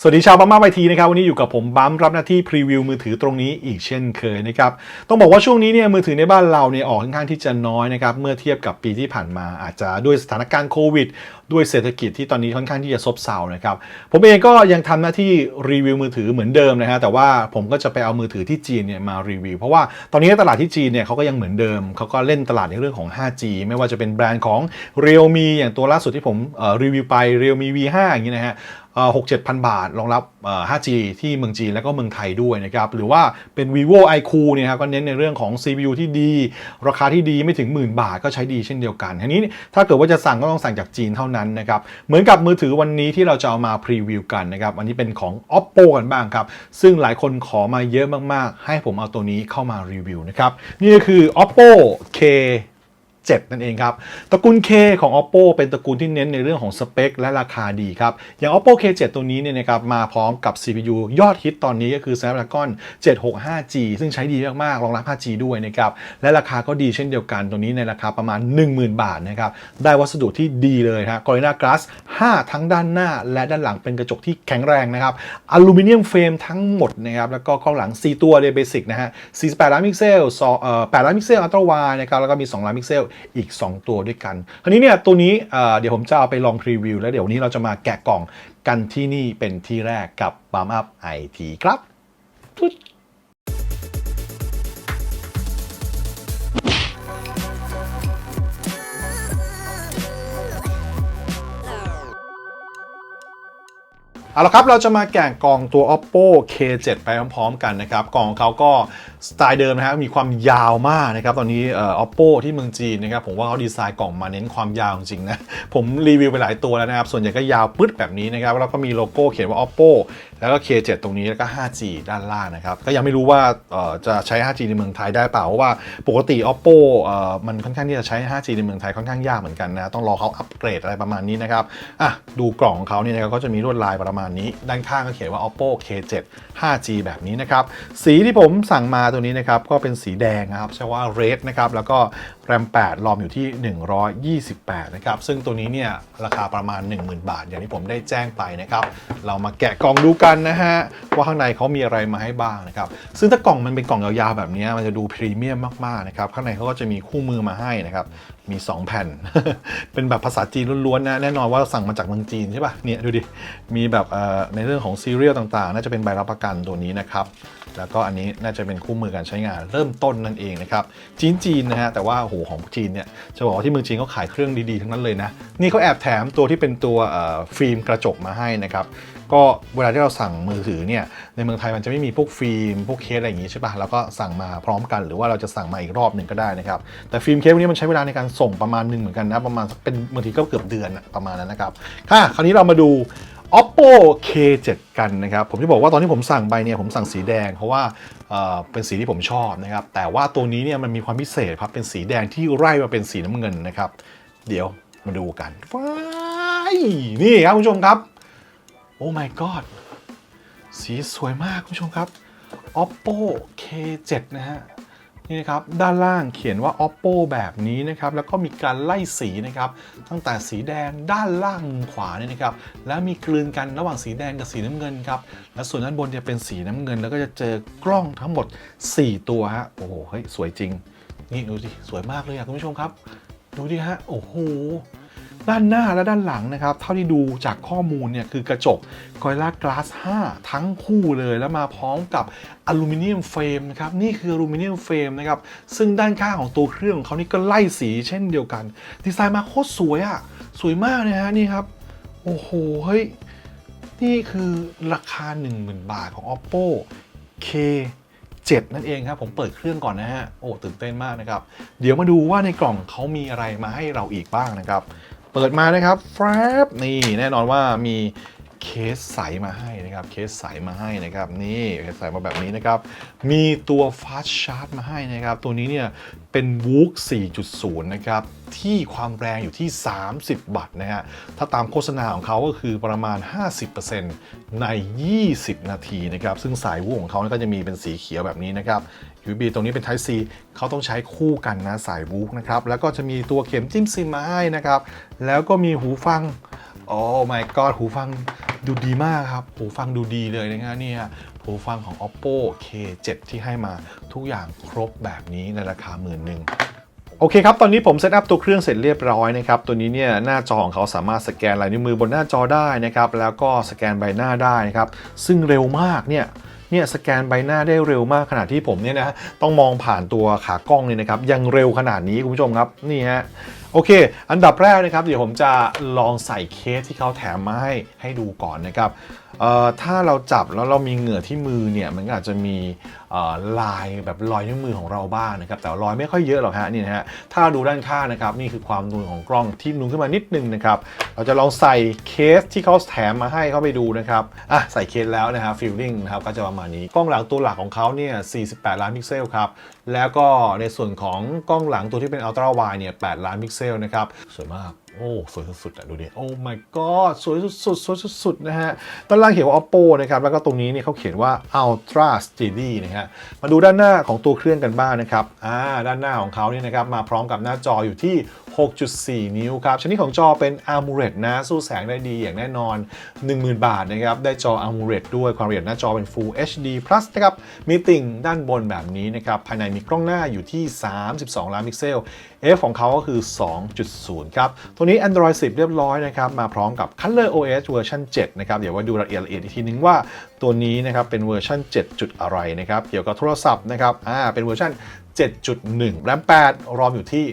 สวัสดีชาวบัมมาไอทีนะครับวันนี้อยู่กับผมบัมรับหน้าที่พรีวิวมือถือตรงนี้อีกเช่นเคยนะครับต้องบอกว่าช่วงนี้เนี่ยมือถือในบ้านเราเนี่ยออกค่อนข้างที่จะน้อยนะครับเมื่อเทียบกับปีที่ผ่านมาอาจจะด้วยสถานการณ์โควิดด้วยเศรษฐกิจที่ตอนนี้ค่อนข้างที่จะซบเซานะครับผมเองก็ยังทำหน้าที่รีวิวมือถือเหมือนเดิมนะฮะแต่ว่าผมก็จะไปเอามือถือที่จีนเนี่ยมารีวิว เพราะว่าตอนนี้ตลาดที่จีนเนี่ยเขาก็ยังเหมือนเดิมเขาก็เล่นตลาดในเรื่องของ 5G ไม่ว่าจะเป็นแบรนด์ของ Realme อย่างตัวล่าสุดที่ผมรีวิวไป Realme V5 อย่างนี้นะฮะหกเจ็ดพันบาท รองรับ 5G ที่เมืองจีนแล้วก็เมืองไทยด้วยนะครับ หรือว่าเป็น vivo iQ เนี่ยครับก็เน้นในเรื่องของ CPU ที่ดี ราคาที่ดีไม่ถึงหมื่นบาทก็ใช้ดีเช่นเดียวกัน ทีนี้ถ้าเกิดว่าจะสั่งก็ต้องสั่งจากจีนเท่านั้นนะครับ เหมือนกับมือถือวันนี้ที่เราจะเอามาพรีวิวกันนะครับ อันนี้เป็นของ oppo กันบ้างครับ ซึ่งหลายคนขอมาเยอะมากๆ ให้ผมเอาตัวนี้เข้ามารีวิวนะครับ นี่ก็คือ oppo k 7 นั่นเองครับ ตระกูล K ของ Oppo เป็นตระกูลที่เน้นในเรื่องของสเปค และราคาดีครับ อย่าง Oppo K7 ตัวนี้เนี่ยนะครับมาพร้อมกับ CPU ยอดฮิตตอนนี้ก็คือ Snapdragon 765G ซึ่งใช้ดีมากๆรองรับ 5G ด้วยนะครับ และราคาก็ดีเช่นเดียวกันตัวนี้ในราคาประมาณ 10,000 บาทนะครับ ได้วัสดุที่ดีเลยนะ Gorilla Glass 5 ทั้งด้านหน้า และด้านหลังเป็นกระจกที่แข็งแรงนะครับอลูมิเนียมเฟรมทั้งหมดนะครับแล้วก็กล้องหลัง 4 ตัวเลยเบสิกนะฮะ48ล้านพิกเซล2เอ่อ8ล้านพิกเซลอัลตร้าไวนะครับแล้วก็มี 2 ล้านพิกเซลอีก 2 ตัวด้วยกันคราวนี้เนี่ยตัวนี้เดี๋ยวผมจะเอาไปลองพรีวิวแล้วเดี๋ยววันนี้เราจะมาแกะกล่องกันที่นี่เป็นที่แรกกับ b u m Up IT ครับ เอาละครับ เราจะมาแกะกล่องตัว oppo k7 ไปพร้อมๆกันนะครับ กล่องเขาก็สไตล์เดิมนะครับมีความยาวมากนะครับ ตอนนี้ oppo ที่เมืองจีนนะครับ ผมว่าเขาดีไซน์กล่องมาเน้นความยาวจริงๆนะ ผมรีวิวไปหลายตัวแล้วนะครับ ส่วนใหญ่ก็ยาวปึ๊ดแบบนี้นะครับ แล้วก็มีโลโก้เขียนว่า oppo แล้วก็ k7 ตรงนี้แล้วก็ 5G ด้านล่างนะครับ ก็ยังไม่รู้ว่าจะใช้ 5G ในเมืองไทยได้เปล่า เพราะว่าปกติ oppo มันค่อนข้างที่จะใช้ 5G ในเมืองไทยค่อนข้างยากเหมือนกันนะ ต้องรอเขาอัปเกรดอะไรประมาณนี้นะครับอะดูกล่องของเขาเนี่ยนะครับก็จะมีลวดลายประมาณนี้ ด้านข้างก็เขียนว่า oppo k7 5G แบบนี้นะครับ สีที่ผมสั่งมาตัวนี้นะครับ ก็เป็นสีแดงนะครับใช้ว่า red นะครับ แล้วก็แรม 8 รอมอยู่ที่ 128 นะครับ ซึ่งตัวนี้เนี่ย ราคาประมาณ 10,000 บาท อย่างที่ผมได้แจ้งไปนะครับ เรามาแกะกล่องดูกันนะฮะ ว่าข้างในเขามีอะไรมาให้บ้างนะครับ ซึ่งถ้ากล่องมันเป็นกล่องยาวๆแบบนี้มันจะดูพรีเมียมมากๆนะครับ ข้างในเขาก็จะมีคู่มือมาให้นะครับ มี 2 แผ่น เป็นแบบภาษาจีนล้วนๆนะแน่นอนว่าสั่งมาจากเมืองจีนใช่ป่ะเนี่ยดูดิ มีแบบเอ่อในเรื่องของซีเรียลต่างๆ น่าจะเป็นใบรับประกันตัวนี้นะครับ แล้วก็อันนี้น่าจะเป็นคู่มือการใช้งานเริ่มต้นนั่นเองนะครับ จีนจีนนะฮะแต่ว่าโอ้โหของจีนเนี่ยจะบอกว่าที่เมืองจีนเขาขายเครื่องดีๆทั้งนั้นเลยนะนี่เขาแอบแถมตัวที่เป็นตัวเอ่อฟิล์มกระจกมาให้นะครับ ก็เวลาที่เราสั่งมือถือเนี่ยในเมืองไทยมันจะไม่มีพวกฟิล์มพวกเคสอะไรอย่างงี้ใช่ปะเราก็สั่งมาพร้อมกันหรือว่าเราจะสั่งมาอีกรอบหนึ่งก็ได้นะครับแต่ฟิล์มเคสพวกนี้มันใช้เวลาในการส่งประมาณหนึ่งเหมือนกันนะประมาณเป็นบางทีก็เกือบเดือนประมาณนั้นนะครับค่ะคราวนี้เรามาดู oppo k7 กันนะครับผมจะบอกว่าตอนที่ผมสั่งไปเนี่ยผมสั่งสีแดง เพราะว่าเป็นสีที่ผมชอบนะครับแต่ว่าตัวนี้เนี่ยมันมีความพิเศษครับเป็นสีแดงที่ไล่มาเป็นสีน้ำเงินนะครับ เดี๋ยวมาดูกันว้ายนี่ครับคุณผู้ชมครับ โอ้ my god สีสวยมากคุณผู้ชมครับ oppo k7 นะฮะ นี่นะครับ ด้านล่างเขียนว่า oppo แบบนี้นะครับ แล้วก็มีการไล่สีนะครับ ตั้งแต่สีแดงด้านล่างมุมขวาเนี่ยนะครับ แล้วมีกลืนกันระหว่างสีแดงกับสีน้ำเงินครับ และส่วนด้านบนจะเป็นสีน้ำเงิน แล้วก็จะเจอกล้องทั้งหมด 4 ตัวฮะ โอ้โห เฮ้ย สวยจริง นี่ดูดิ สวยมากเลยอะคุณผู้ชมครับ ดูดิฮะ โอ้โห ด้านหน้าและด้านหลังนะครับ เท่าที่ดูจากข้อมูลเนี่ยคือกระจก Gorilla Glass 5 ทั้งคู่เลยแล้วมาพร้อมกับอลูมิเนียมเฟรมนะครับนี่คืออลูมิเนียมเฟรมนะครับซึ่งด้านข้างของตัวเครื่องของเขานี่ก็ไล่สีเช่นเดียวกัน ดีไซน์มาโคตรสวยอะ่ะสวยมากนะฮะนี่ครับ โอ้โหเฮ้ยนี่คือราคา 10,000 บาทของ oppo k 7นั่นเองครับผมเปิดเครื่องก่อนนะฮะ โอ้ตื่นเต้นมากนะครับ เดี๋ยวมาดูว่าในกล่องเขามีอะไรมาให้เราอีกบ้างนะครับ เปิดมานะครับแฟบนี่แน่นอนว่ามี เคสใสมาให้นะครับ เคสใสมาให้นะครับ นี่เคสใสมาแบบนี้นะครับ มีตัว Fast Charge มาให้นะครับ ตัวนี้เนี่ยเป็น WOOK 4.0 นะครับ ที่ความแรงอยู่ที่ 30วัตต์นะฮะ ถ้าตามโฆษณาของเขาก็คือประมาณ 50%ใน 20 นาทีนะครับ ซึ่งสายวูของเขาก็จะมีเป็นสีเขียวแบบนี้นะครับ USB ตรงนี้เป็น Type C เขาต้องใช้คู่กันนะสายวูกนะครับ แล้วก็จะมีตัวเข็มจิ้มซิมมาให้นะครับ แล้วก็มีหูฟัง โอ้ my god หูฟังดูดีมากครับ หูฟังดูดีเลยนะฮะเนี่ยหูฟังของ oppo k7 ที่ให้มาทุกอย่างครบแบบนี้ในราคาหมื่นหนึ่งโอเคครับ ตอนนี้ผมเซตอัพตัวเครื่องเสร็จเรียบร้อยนะครับ ตัวนี้เนี่ยหน้าจอของเขาสามารถสแกนลายนิ้วมือบนหน้าจอได้นะครับ แล้วก็สแกนใบหน้าได้นะครับ ซึ่งเร็วมากเนี่ยเนี่ยสแกนใบหน้าได้เร็วมากขนาดที่ผมเนี่ยนะต้องมองผ่านตัวขากล้องเนี่ยนะครับยังเร็วขนาดนี้คุณผู้ชมครับนี่ฮะ โอเค อันดับแรกนะครับ เดี๋ยวผมจะลองใส่เคสที่เขาแถมมาให้ให้ดูก่อนนะครับเอ่อถ้าเราจับแล้วเรามีเหงื่อที่มือเนี่ยมันอาจจะมีลายแบบรอยนิ้วมือของเราบ้างนะครับแต่รอยไม่ค่อยเยอะหรอกฮะนี่นะฮะถ้าดูด้านข้างนะครับนี่คือความนูนของกล้องที่นูนขึ้นมานิดนึงนะครับเราจะลองใส่เคสที่เขาแถมมาให้เข้าไปดูนะครับอะใส่เคสแล้วนะฮะฟิลลิ่งนะครับก็จะประมาณนี้กล้องหลังตัวหลักของเขาเนี่ย 48 ล้านพิกเซลครับแล้วก็ในส่วนของกล้องหลังตัวที่เป็นอัลตร้าไวเนี่ย 8 ล้านพิกเซลนะครับสวยมากโอ้สวยสุดๆอะดูดิโอ้ my god สวยสุดๆสวยสุดๆนะฮะด้นล่างเขียนว่า oppo นะครับแล้วก็ตรงนี้เนี่ยเขาเขียนว่า ultra steady นะฮะมาดูด้านหน้าของตัวเครื่องกันบ้างนะครับอ่าด้านหน้าของเขาเนี่ยนะครับมาพร้อมกับหน้าจออยู่ที่ 6.4 นิ้วครับ ชนิดของจอเป็น AMOLED นะ สู้แสงได้ดีอย่างแน่นอน 10,000 บาทนะครับ ได้จอ AMOLED ด้วยความละเอียดหน้าจอเป็น Full HD Plus นะครับ มีติ่งด้านบนแบบนี้นะครับ ภายในมีกล้องหน้าอยู่ที่ 32 ล้านพิกเซล F ของเขาก็คือ 2.0 ครับ ตัวนี้ Android 10 เรียบร้อยนะครับ มาพร้อมกับ Color OS เวอร์ชัน7นะครับ เดี๋ยวว่าดูรายละเอียดละเอียดอีกทีนึงว่าตัวนี้นะครับเป็นเวอร์ชัน7จุดอะไรนะครับ เกี่ยวกับโทรศัพท์นะครับ อ่า เป็นเวอร์ชัน 7.1 แรม 8 รอมอยู่ที่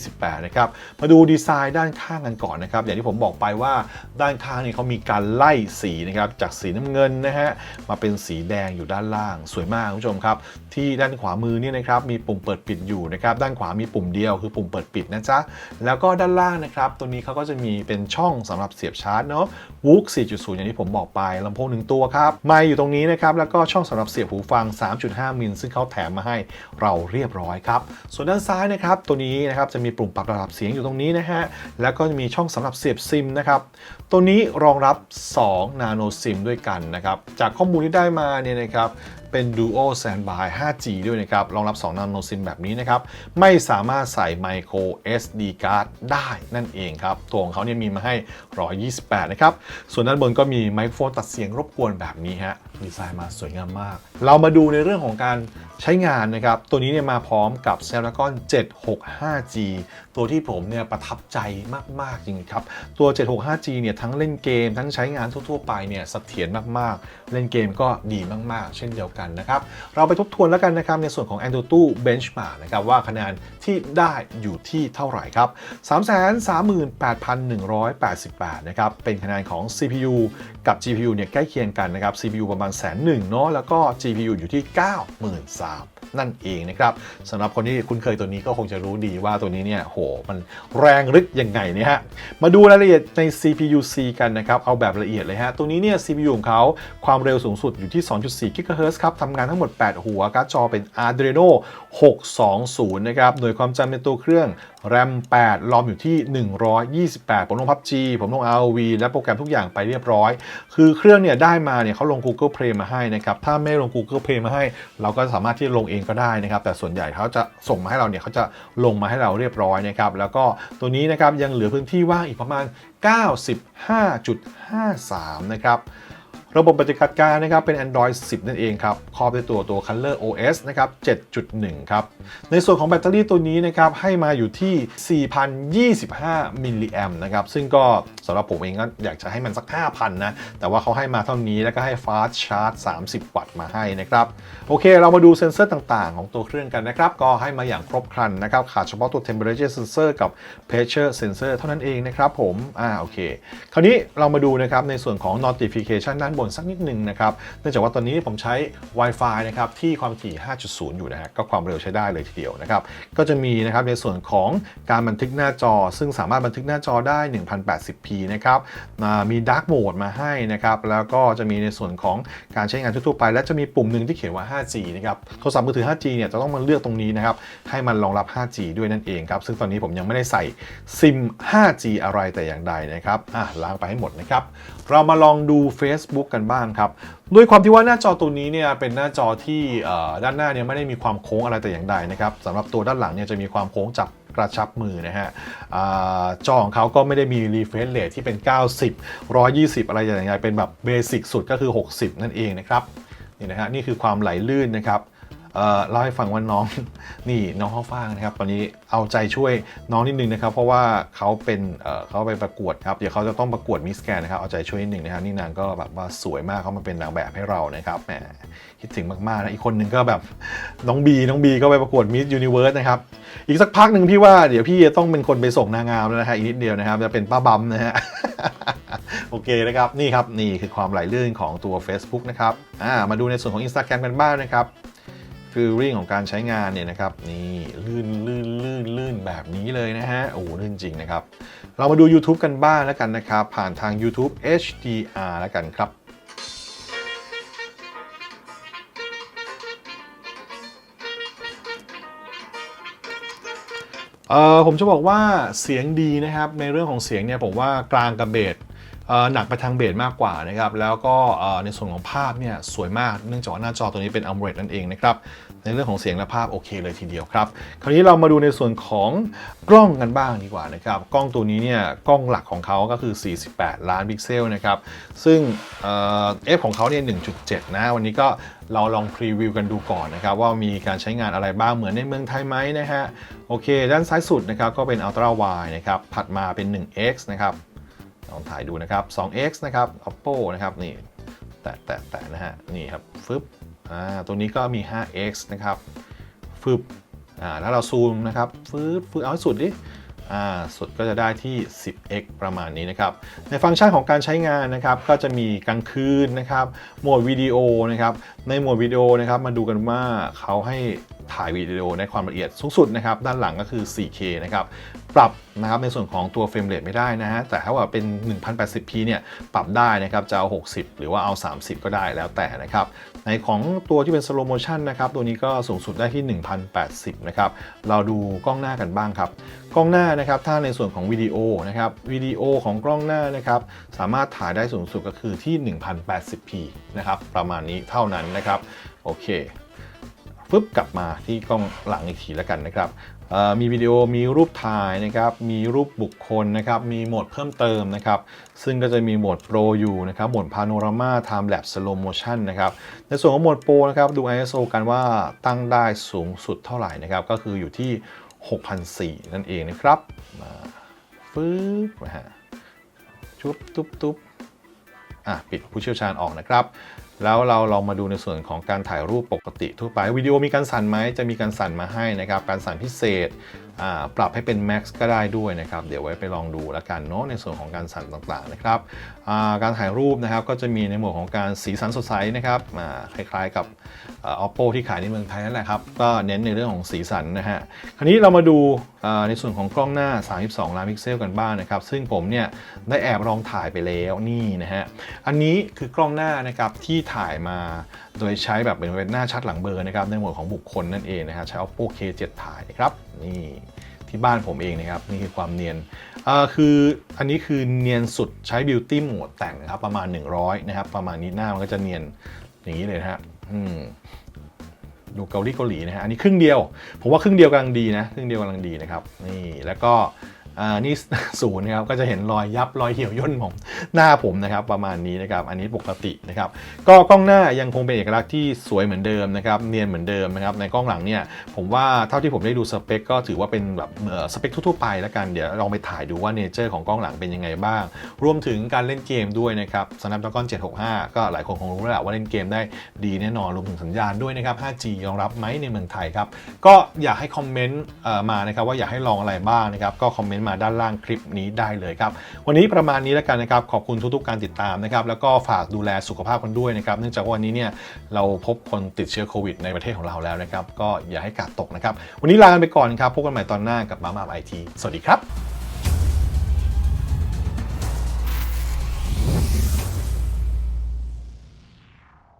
128 นะครับ มาดูดีไซน์ด้านข้างกันก่อนนะครับ อย่างที่ผมบอกไปว่าด้านข้างนี่เขามีการไล่สีนะครับ จากสีน้ำเงินนะฮะ มาเป็นสีแดงอยู่ด้านล่าง สวยมากคุณผู้ชมครับ ที่ด้านขวามือเนี่ยนะครับ มีปุ่มเปิดปิดอยู่นะครับ ด้านขวามีปุ่มเดียวคือปุ่มเปิดปิดนะจ๊ะ แล้วก็ด้านล่างนะครับ ตัวนี้เขาก็จะมีเป็นช่องสำหรับเสียบชาร์จเนาะ w o o k 4.0 อย่างที่ผมบอกไปลำโพงหนึ่งตัวครับ ไมค์อยู่ตรงนี้นะครับ แล้วก็ช่องสำหรับเสียบหูฟัง 3.5 มิล ซึ่งเขาแถมมาให้เราเรียบร้อยครับ ส่วนด้านซ้ายนะครับตัวนี้นะครับจะมีปุ่มปรับระดับเสียงอยู่ตรงนี้นะฮะแล้วก็จะมีช่องสำหรับเสียบซิมนะครับตัวนี้รองรับ 2 นาโนซิมด้วยกันนะครับจากข้อมูลที่ได้มาเนี่ยนะครับ เป็น Duo Standby 5G ด้วยนะครับ รองรับ2 Nano SIM แบบนี้นะครับ ไม่สามารถใส่ Micro SD card ได้นั่นเองครับ ตัวของเขาเนี่ยมีมาให้ 128 นะครับ ส่วนด้านบนก็มีไมโครโฟนตัดเสียงรบกวนแบบนี้ฮะ ดีไซน์มาสวยงามมาก เรามาดูในเรื่องของการใช้งานนะครับ ตัวนี้เนี่ยมาพร้อมกับ Snapdragon 765G ตัวที่ผมเนี่ยประทับใจมาก ๆ จริงครับ ตัว 765G เนี่ยทั้งเล่นเกมทั้งใช้งานทั่ว ๆ ไปเนี่ยเสถียรมาก ๆ เล่นเกมก็ดีมาก ๆ เช่นเดียวกันนะครับ เราไปทบทวนแล้วกันนะครับในส่วนของ AnTuTu Benchmark นะครับว่าคะแนนที่ได้อยู่ที่เท่าไหร่ครับ 338,188 นะครับ เป็นคะแนนของ CPU กับ GPU เนี่ยใกล้เคียงกันนะครับ CPU ประมาณแสนหนึ่งเนาะแล้วก็ GPU อยู่ที่ 93,000 นั่นเองนะครับสำหรับคนที่คุ้นเคยตัวนี้ก็คงจะรู้ดีว่าตัวนี้เนี่ยโหมันแรงลึกยังไงเนี่ยฮะมาดูรายละเอียดใน CPU-C กันนะครับเอาแบบละเอียดเลยฮะตัวนี้เนี่ย CPU ของเขาความเร็วสูงสุดอยู่ที่ 2.4 GHz ครับทำงานทั้งหมด 8 หัวการ์ดจอเป็น Adreno 620 นะครับหน่วยความจำในตัวเครื่อง RAM 8รอมอยู่ที่ 128 ผมลง PUBG ผมลง ROV และโปรแกรมทุกอย่างไปเรียบร้อย คือเครื่องเนี่ยได้มาเนี่ยเขาลง Google Play มาให้นะครับ ถ้าไม่ลง Google Play มาให้ เราก็สามารถที่ลงเองก็ได้นะครับ แต่ส่วนใหญ่เขาจะส่งมาให้เราเนี่ยเขาจะลงมาให้เราเรียบร้อยนะครับ แล้วก็ตัวนี้นะครับยังเหลือพื้นที่ว่างอีกประมาณ 95.53 นะครับ ระบบปฏิบัติการนะครับเป็น Android 10 นั่นเองครับครอบด้วยตัวตัว Color OS นะครับ 7.1 ครับ ในส่วนของแบตเตอรี่ตัวนี้นะครับให้มาอยู่ที่ 4,025 มิลลิแอมนะครับ ซึ่งก็สำหรับผมเองก็อยากจะให้มันสัก 5,000 นะ แต่ว่าเขาให้มาเท่านี้แล้วก็ให้ Fast Charge 30 วัตต์มาให้นะครับ โอเค เรามาดูเซ็นเซอร์ต่างๆ ของตัวเครื่องกันนะครับ ก็ให้มาอย่างครบครันนะครับ ขาดเฉพาะตัว Temperature Sensor กับ Pressure Sensor เท่านั้นเองนะครับผมอ่าโอเค คราวนี้เรามาดูนะครับในส่วนของ notification ด้านบนสักนิดหนึ่งนะครับ เนื่องจากว่าตอนนี้ผมใช้ Wi-Fi นะครับที่ความถี่ 5.0 อยู่นะฮะก็ความเร็วใช้ได้เลยทีเดียวนะครับ ก็จะมีนะครับในส่วนของการบันทึกหน้าจอ ซึ่งสามารถบันทึกหน้าจอได้ 1080p นะครับมี Dark Mode มาให้นะครับ แล้วก็จะมีในส่วนของการใช้งานทั่วไป และจะมีปุ่มหนึ่งที่เขียนว่า 5G นะครับ โทรศัพท์มือถือ 5G เนี่ยจะต้องมาเลือกตรงนี้นะครับ ให้มันรองรับ 5G ด้วยนั่นเองครับ ซึ่งตอนนี้ผมยังไม่ได้ใส่ซิม 5G อะไรแต่อย่างใดนะครับ อะล้างไปให้หมดนะครับ เรามาลองดู Facebook กันบ้างครับด้วยความที่ว่าหน้าจอตัวนี้เนี่ยเป็นหน้าจอที่ด้านหน้าเนี่ยไม่ได้มีความโค้งอะไรแต่อย่างใดนะครับสำหรับตัวด้านหลังเนี่ยจะมีความโค้งจับกระชับมือนะฮะอจอของเขาก็ไม่ได้มีรีเฟรชเรทที่เป็น 90 120 อะไรอย่างไรเป็นแบบเบสิกสุดก็คือ 60 นั่นเองนะครับนี่นะฮะนี่คือความไหลลื่นนะครับ เล่าให้ฟังว่าน้อง นี่น้องข้าวฟ่างนะครับ ตอนนี้เอาใจช่วยน้องนิดนึงนะครับ เพราะว่าเขาเป็นเขาไปประกวดครับ เดี๋ยวเขาจะต้องประกวดมิสแกนนะครับ เอาใจช่วยนิดนึงนะครับ นี่นางก็แบบว่าสวยมากเขามาเป็นนางแบบให้เรานะครับ แหมคิดถึงมากๆนะ อีกคนหนึ่งก็แบบน้องบีน้องบีก็ไปประกวดมิสยูนิเวิร์สนะครับ อีกสักพักหนึ่งพี่ว่าเดี๋ยวพี่จะต้องเป็นคนไปส่งนางงามแล้วนะฮะ อีกนิดเดียวนะครับ จะเป็นป้าบัมนะฮะโอเคนะครับ นี่ครับ นี่คือความไหลลื่นของตัว Facebook นะครับ อ่า มาดูในส่วนของ Instagram กันบ้างนะครับ ฟีลลิ่งของการใช้งานเนี่ยนะครับนี่ลื่นลื่นลื่นลื่นแบบนี้เลยนะฮะโอ้ลื่นจริงนะครับ เรามาดู YouTube กันบ้างแล้วกันนะครับ ผ่านทาง YouTube HDR แล้วกันครับเอ่อผมจะบอกว่าเสียงดีนะครับในเรื่องของเสียงเนี่ยผมว่ากลางกับเบส หนักไปทางเบสมากกว่านะครับแล้วก็ในส่วนของภาพเนี่ยสวยมากเนื่องจากว่าหน้าจอตัวนี้เป็น AMOLED นั่นเองนะครับในเรื่องของเสียงและภาพโอเคเลยทีเดียวครับคราวนี้เรามาดูในส่วนของกล้องกันบ้างดีกว่านะครับกล้องตัวนี้เนี่ยกล้องหลักของเขาก็คือ 48 ล้านพิกเซลนะครับซึ่งเอ่อ f ของเขาเนี่ย 1.7 นะ วันนี้ก็เราลองพรีวิวกันดูก่อนนะครับว่ามีการใช้งานอะไรบ้างเหมือนในเมืองไทยไหมนะฮะโอเค ด้านซ้ายสุดนะครับก็เป็น Ultra Wide นะครับถัดมาเป็น 1x นะครับ ลองถ่ายดูนะครับ 2x นะครับ Oppo นะครับนี่แตะแตะแตะนะฮะนี่ครับฟึบอ่าตัวนี้ก็มี 5x นะครับฟึบอ่าถ้าเราซูมนะครับฟืดฟืดเอาให้สุดดิอ่าสุดก็จะได้ที่ 10x ประมาณนี้นะครับ ในฟังก์ชันของการใช้งานนะครับ ก็จะมีกลางคืนนะครับโหมดวิดีโอนะครับในโหมดวิดีโอนะครับมาดูกันว่าเขาให้ถ่ายวิดีโอในความละเอียดสูงสุดนะครับ ด้านหลังก็คือ 4K นะครับ ปรับนะครับในส่วนของตัวเฟรมเรทไม่ได้นะฮะแต่ถ้าว่าเป็น 1080p เนี่ยปรับได้นะครับจะเอา 60 หรือว่าเอา 30 ก็ได้แล้วแต่นะครับในของตัวที่เป็น slow motion นะครับตัวนี้ก็สูงสุดได้ที่ 1080นะครับเราดูกล้องหน้ากันบ้างครับ กล้องหน้านะครับถ้าในส่วนของวิดีโอนะครับวิดีโอของกล้องหน้านะครับสามารถถ่ายได้สูงสุดก็คือที่ 1080p นะครับประมาณนี้เท่านั้นนะครับโอเค ฟึบกลับมาที่กล้องหลังอีกทีแล้วกันนะครับมีวิดีโอมีรูปถ่ายนะครับมีรูปบุคคลนะครับมีโหมดเพิ่มเติมนะครับซึ่งก็จะมีโหมดโปรอยู่นะครับโหมดพาโนรามา Time Lapse Slow Motion นะครับในส่วนของโหมดโปรนะครับดู ISO กันว่าตั้งได้สูงสุดเท่าไหร่นะครับก็คืออยู่ที่ 6,004นั่นเองนะครับมาฟึบนะฮะชุบตุ๊บตุ๊บอะปิดผู้เชี่ยวชาญออกนะครับ แล้วเราลองมาดูในส่วนของการถ่ายรูปปกติทั่วไปวิดีโอมีการสั่นไหมจะมีการสั่นมาให้นะครับการสั่นพิเศษปรับให้เป็น Max ก็ได้ด้วยนะครับ เดี๋ยวไว้ไปลองดูแล้วกันเนาะในส่วนของการสั่นต่างๆนะครับการถ่ายรูปนะครับก็จะมีในหมวดของการสีสันสดใสนะครับคล้ายๆกับ oppo ที่ขายในเมืองไทยนั่นแหละครับ ก็เน้นในเรื่องของสีสันนะฮะ คราวนี้เรามาดูในส่วนของกล้องหน้า 32 ล้านพิกเซลกันบ้างนะครับ ซึ่งผมเนี่ยได้แอบลองถ่ายไปแล้วนี่นะฮะ อันนี้คือกล้องหน้านะครับที่ถ่ายมาโดยใช้แบบเป็นหน้าชัดหลังเบลอร์นะครับในหมวดของบุคคลนั่นเองนะฮะใช้ oppo k7 ถ่ายนะครับนี่ ที่บ้านผมเองนะครับ นี่คือความเนียนอ่าคืออันนี้คือเนียนสุดใช้บิวตี้โหมดแต่งนะครับ ประมาณ 100 นะครับ ประมาณนี้หน้ามันก็จะเนียนอย่างนี้เลยนะฮะอืมดูเกาหลีเกาหลีนะฮะอันนี้ครึ่งเดียว ผมว่าครึ่งเดียวกำลังดีนะครึ่งเดียวกำลังดีนะครับนี่แล้วก็ อ่านี่ศูนย์นะครับก็จะเห็นรอยยับรอยเหี่ยวย่นของหน้าผมนะครับประมาณนี้นะครับอันนี้ปกตินะครับก็กล้องหน้ายังคงเป็นเอกลักษณ์ที่สวยเหมือนเดิมนะครับเนียนเหมือนเดิมนะครับในกล้องหลังเนี่ยผมว่าเท่าที่ผมได้ดูสเปคก็ถือว่าเป็นแบบสเปคทั่วๆไปแล้วกันเดี๋ยวลองไปถ่ายดูว่าเนเจอร์ของกล้องหลังเป็นยังไงบ้าง รวมถึงการเล่นเกมด้วยนะครับ Snapdragon 765 ก็หลายคนคงรู้แล้วว่าเล่นเกมได้ดีแน่นอนรวมถึงสัญญาณด้วยนะครับ 5G รองรับไหมในเมืองไทยครับก็อยากให้คอมเมนต์มานะครับว่าอยากให้ลองอะไรบ้างนะครับก็คอมเมนต์มาด้านล่างคลิปนี้ได้เลยครับ วันนี้ประมาณนี้แล้วกันนะครับ ขอบคุณทุกๆการติดตามนะครับ แล้วก็ฝากดูแลสุขภาพกันด้วยนะครับ เนื่องจากว่าวันนี้เนี่ยเราพบคนติดเชื้อโควิดในประเทศของเราแล้วนะครับ ก็อย่าให้กาดตกนะครับ วันนี้ลากันไปก่อนครับ พบกันใหม่ตอนหน้ากับมามาไอที สวัสดีครับ